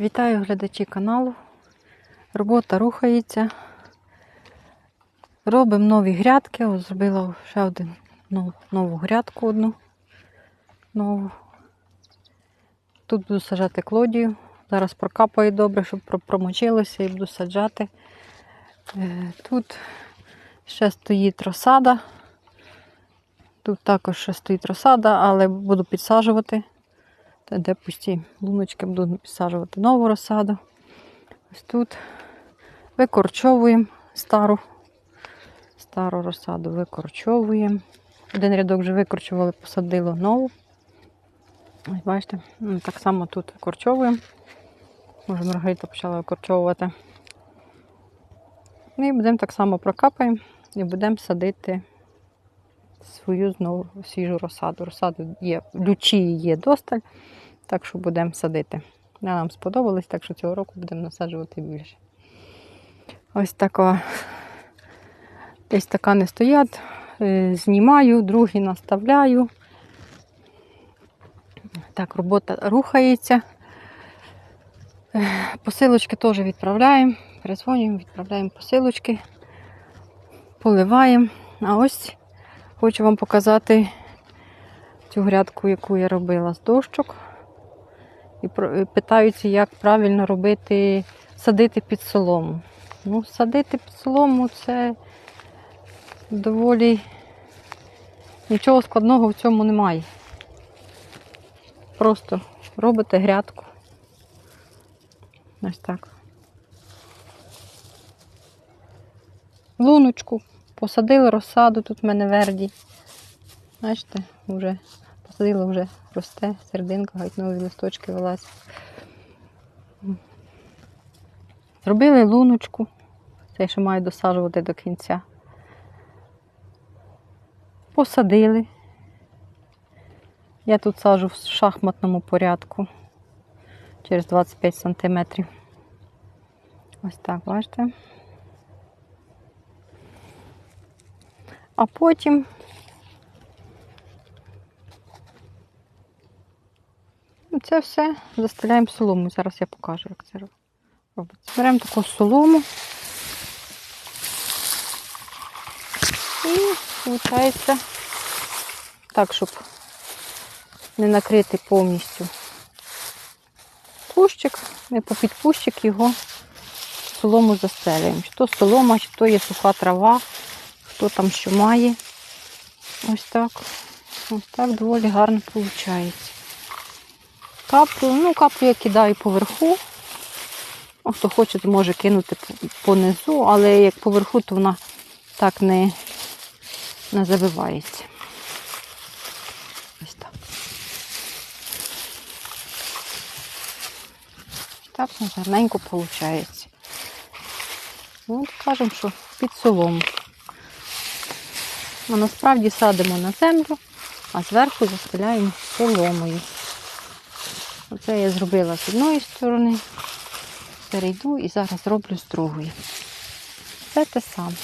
Вітаю глядачі каналу. Робота рухається. Робимо нові грядки. Ось зробила ще один нов- нову грядку одну. Нову. Тут буду саджати клодію. Зараз прокапаю добре, щоб промочилося і буду саджати. Е, Тут ще стоїть розсада. Тут також ще стоїть розсада, але буду підсаджувати. Та де пусті луночки буду підсаджувати нову розсаду. Ось тут викорчовуємо стару, стару розсаду викорчовуємо. Один рядок вже викорчували, посадило нову. Ось бачите, ну, так само тут викорчовуємо. Може, Маргарита почала викорчовувати. І будемо так само прокапаємо і будемо садити свою знову свіжу розсаду. Розсаду є, лючі є досталь, так що будемо садити. Нам сподобалось, так що цього року будемо насаджувати більше. Ось така, десь така не стоять. Е, Знімаю, другі наставляю. Так, робота рухається. Е, Посилочки теж відправляємо. Перезвонюємо, відправляємо посилочки, поливаємо. А ось Хочу вам показати цю грядку, яку я робила з дощок. І питаються, як правильно робити, садити під солому. Ну, садити під солому це доволі нічого складного в цьому немає. Просто робите грядку. Ось так. Луночку Посадили розсаду, тут в мене верді. Бачите, вже посадила, вже росте серединка, геть нові листочки вилазять. Зробили луночку. Це ще маю досаджувати до кінця. Посадили. Я тут саджу в шахматному порядку через 25 сантиметрів. Ось так, бачите. А потім це все застеляємо солому. Зараз я покажу, як це робиться. Беремо таку солому і виходить так, щоб не накрити повністю кущик, ми попід кущик його солому застелюємо. Чи то солома, чи то є суха трава хто там що має. Ось так. Ось так доволі гарно виходить. Каплю, ну, каплю я кидаю поверху. Хто хоче, то може кинути понизу, але як поверху, то вона так не, не забивається. Ось так. Так гарненько виходить. Ну, кажемо, що під солому. А насправді садимо на землю, а зверху застеляємо соломою. Оце я зробила з одної сторони, перейду і зараз роблю з другої. Все те саме.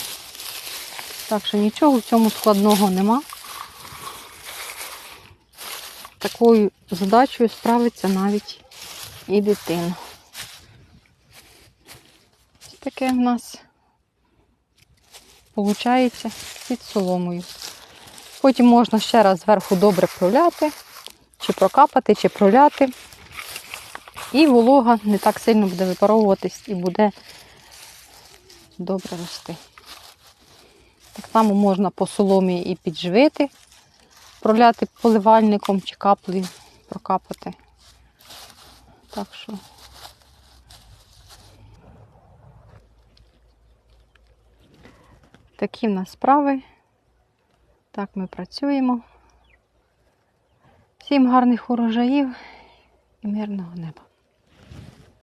Так що нічого в цьому складного нема. Такою задачею справиться навіть і дитина. Ось таке в нас виходить під соломою. Потім можна ще раз зверху добре проляти, чи прокапати, чи проляти. І волога не так сильно буде випаровуватись і буде добре рости. Так само можна по соломі і підживити, проляти поливальником чи каплею, прокапати. Так що Такі в нас справи. Так ми працюємо. Всім гарних урожаїв і мирного неба.